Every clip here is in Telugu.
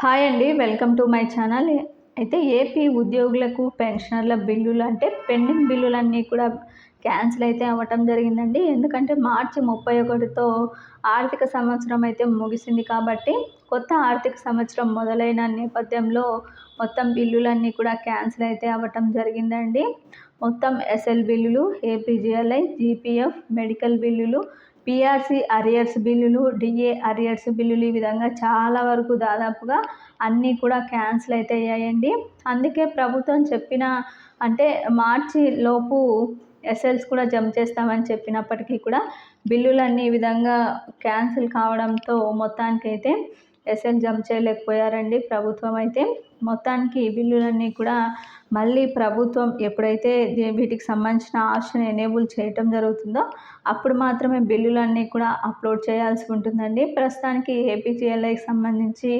హాయ్ అండి వెల్కమ్ టు మై ఛానల్. అయితే ఏపీ ఉద్యోగులకు పెన్షనర్ల బిల్లులు అంటే పెండింగ్ బిల్లులన్నీ కూడా క్యాన్సిల్ అయితే అవ్వటం జరిగిందండి. ఎందుకంటే మార్చి ముప్పై ఒకటితో ఆర్థిక సంవత్సరం అయితే ముగిసింది కాబట్టి కొత్త ఆర్థిక సంవత్సరం మొదలైన నేపథ్యంలో మొత్తం బిల్లులన్నీ కూడా క్యాన్సిల్ అయితే అవ్వటం జరిగిందండి. మొత్తం ఎస్ఎల్ బిల్లులు ఏపీజీఎల్ఐ జీపీఎఫ్ మెడికల్ బిల్లులు పిఆర్సీ అరియర్స్ బిల్లులు డిఏ అరియర్స్ బిల్లులు ఈ విధంగా చాలా వరకు దాదాపుగా అన్నీ కూడా క్యాన్సిల్ అయితే అయ్యాయండి. అందుకే ప్రభుత్వం చెప్పిన అంటే మార్చి లోపు ఎస్ఎల్స్ కూడా జమ చేస్తామని చెప్పినప్పటికీ కూడా బిల్లులన్నీ ఈ విధంగా క్యాన్సిల్ కావడంతో మొత్తానికైతే ఎస్ఎల్ జమ చేయలేకపోయారండి ప్రభుత్వం అయితే. మొత్తానికి బిల్లులన్నీ కూడా మళ్ళీ ప్రభుత్వం ఎప్పుడైతే వీటికి సంబంధించిన ఆప్షన్ ఎనేబుల్ చేయటం జరుగుతుందో అప్పుడు మాత్రమే బిల్లులన్నీ కూడా అప్లోడ్ చేయాల్సి ఉంటుందండి. ప్రస్తుతానికి ఏపీజీఎల్ఐకి సంబంధించి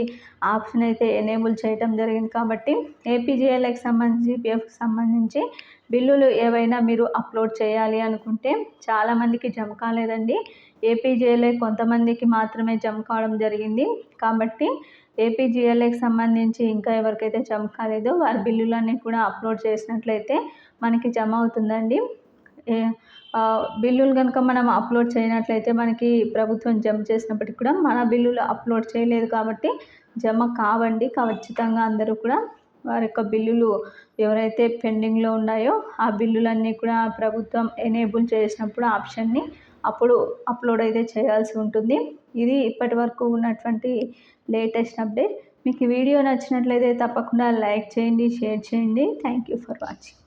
ఆప్షన్ అయితే ఎనేబుల్ చేయటం జరిగింది కాబట్టి ఏపీజీఎల్ఐకి సంబంధించి జీపీఎఫ్కి సంబంధించి బిల్లులు ఏవైనా మీరు అప్లోడ్ చేయాలి అనుకుంటే చాలామందికి జమ కాలేదండి. ఏపీజీఎల్ఐ కొంతమందికి మాత్రమే జమ కావడం జరిగింది కాబట్టి ఏపీజీఎల్ఏకి సంబంధించి ఇంకా ఎవరికైతే జమ కాలేదో వారి బిల్లులన్నీ కూడా అప్లోడ్ చేసినట్లయితే మనకి జమ అవుతుందండి. బిల్లులు కనుక మనం అప్లోడ్ చేయనట్లయితే మనకి ప్రభుత్వం జమ చేసినప్పటికి కూడా మన బిల్లులు అప్లోడ్ చేయలేదు కాబట్టి జమ కావండి. ఖచ్చితంగా అందరూ కూడా వారి యొక్క బిల్లులు ఎవరైతే పెండింగ్లో ఉన్నాయో ఆ బిల్లులన్నీ కూడా ప్రభుత్వం ఎనేబుల్ చేసినప్పుడు ఆప్షన్ని అప్పుడు అప్లోడ్ అయితే చేయాల్సి ఉంటుంది. ఇది ఇప్పటి వరకు ఉన్నటువంటి లేటెస్ట్ అప్డేట్ మీకు వీడియో నచ్చినట్లయితే తప్పకుండా లైక్ చేయండి షేర్ చేయండి. Thank you for watching